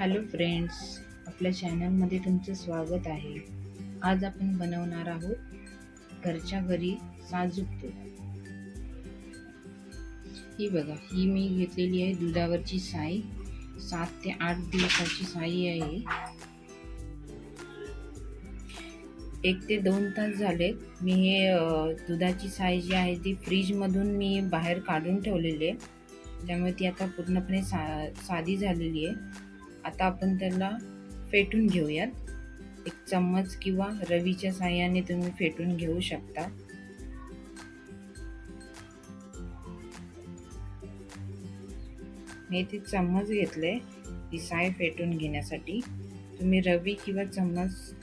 Hello friends आपल्या चॅनलमध्ये तुमचं स्वागत आहे. आज आपण बनवणार आहोत घरच्या घरी साजूक तूप ही बघा ही मी घेतलेली आहे दुधावरची साई. सात ते आठ दिवसाची साई आहे. एक ते दोन तास झालेत. मी हे दुधाची साई जी आहे ती फ्रीजमधून मी बाहेर काढून ठेवलेली आहे. त्यामुळे ती आता पूर्णपणे सा साधी झालेली आहे. आता आपण त्याला फेटून घेऊयात. एक चम्मच किंवा रवीच्या साह्याने तुम्ही फेटून घेऊ शकता. मी ते चम्मच घेतले ही साय फेटून घेण्यासाठी. तुम्ही रवी किंवा चम्मच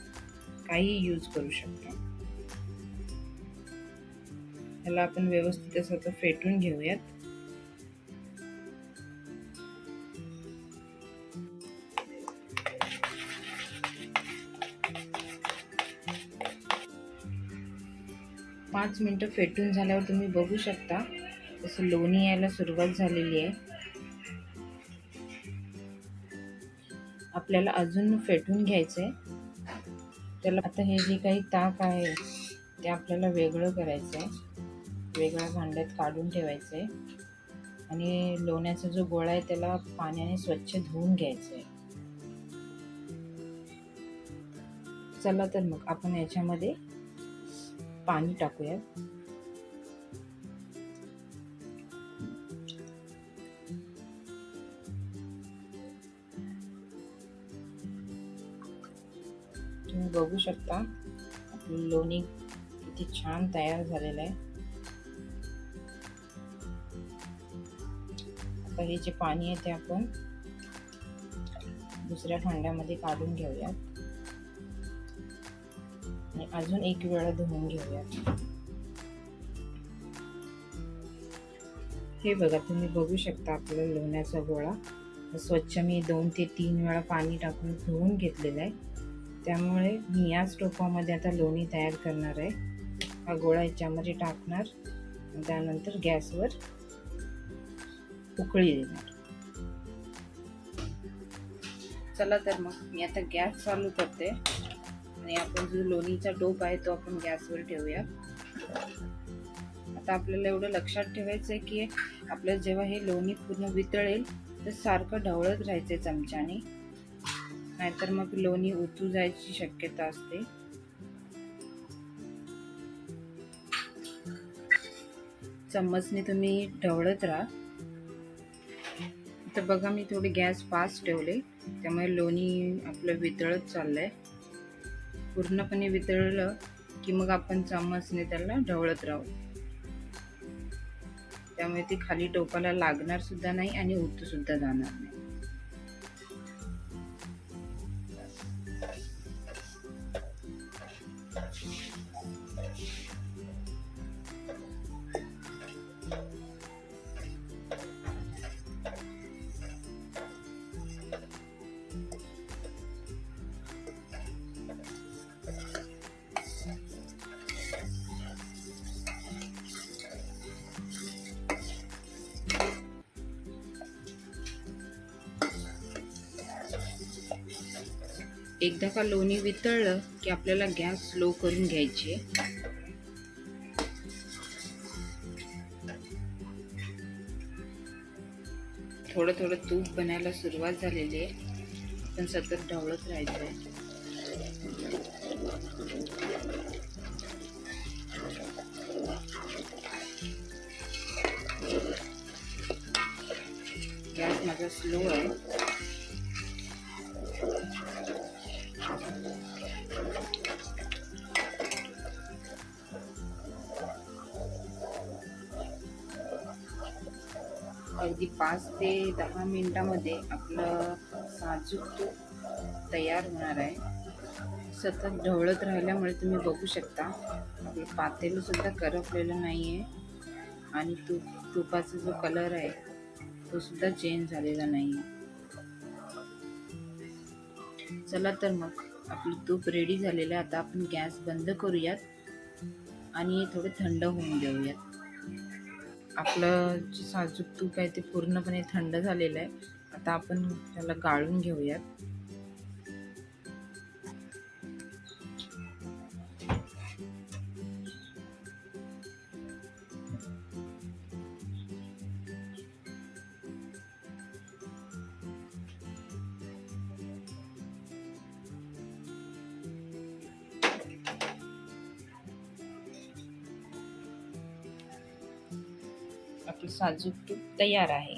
काही यूज करू शकता. त्याला आपण व्यवस्थित असं फेटून घेऊयात. पाच मिनटं फेटून झाल्यावर तुम्ही बघू शकता. तसं लोणी यायला सुरुवात झालेली आहे. आपल्याला अजून फेटून घ्यायचं आहे त्याला आता हे जे काही ताक आहे ते आपल्याला वेगळं करायचं आहे वेगळ्या भांड्यात काढून ठेवायचं आहे आणि लोण्याचा जो गोळा आहे त्याला पाण्याने स्वच्छ धुवून घ्यायचं आहे चला तर मग आपण याच्यामध्ये पाणी टाकूया. तुम्ही बघू शकता आपलं लोणी किती छान तयार झालेलं आहे. आता हे जे पाणी आहे ते आपण दुसऱ्या भांड्यामध्ये काढून घेऊया अजून एक वेळा धुवून घेऊयात हे बघा तुम्ही बघू शकता आपला लोण्याचा गोळा. स्वच्छ मी दोन ते तीन वेळा पाणी टाकून धुवून घेतलेला आहे. त्यामुळे मी याच टोपामध्ये आता लोणी तयार करणार आहे. हा गोळा याच्यामध्ये टाकणार. त्यानंतर गॅसवर उकळी देणार. चला तर मग मी आता गॅस चालू करते. आणि आपण जो लोणीचा टोप आहे तो आपण गॅसवर ठेवूया. आता आपल्याला एवढं लक्षात ठेवायचं आहे की आपल्याला जेव्हा हे लोणी पूर्ण वितळेल तर सारखं ढवळत राहायचं चमच्याने. नाहीतर मग लोणी उतू जायची शक्यता असते. चम्मचने तुम्ही ढवळत राहा. तर बघा मी थोडी गॅस फास्ट ठेवले त्यामुळे लोणी आपलं वितळत चाललंय. पूर्णपणे वितळलं की मग आपण चम्मचने त्याला ढवळत राहू. त्यामुळे ती खाली टोपाला लागणार सुद्धा नाही आणि उतू सुद्धा जाणार नाही. एकदा का लोणी वितळलं की आपल्याला गॅस स्लो करून घ्यायची आहे. थोडं थोडं तूप बनायला सुरुवात झालेली आहे. पण सतत ढवळत राहायचं आहे. गॅस माझा स्लो आहे. अगदी पाच ते दहा मिनिटामध्ये आपलं साजूक तूप तयार होणार आहे. सतत ढवळत राहिल्यामुळे तुम्ही बघू शकता. आपलं पातेलंसुद्धा करपलेलं नाही आहे आणि तूप तुपाचा जो कलर आहे तो सुद्धा चेंज झालेला नाही आहे चला तर मग. आपलं तूप रेडी झालेलं आहे. आता आपण गॅस बंद करूयात आणि थोडं थंड होऊन देऊयात. आपलं जे साजूक तूप आहे ते पूर्णपणे थंड झालेलं आहे. आता आपण त्याला गाळून घेऊयात. आपलं साजूक तूप तयार आहे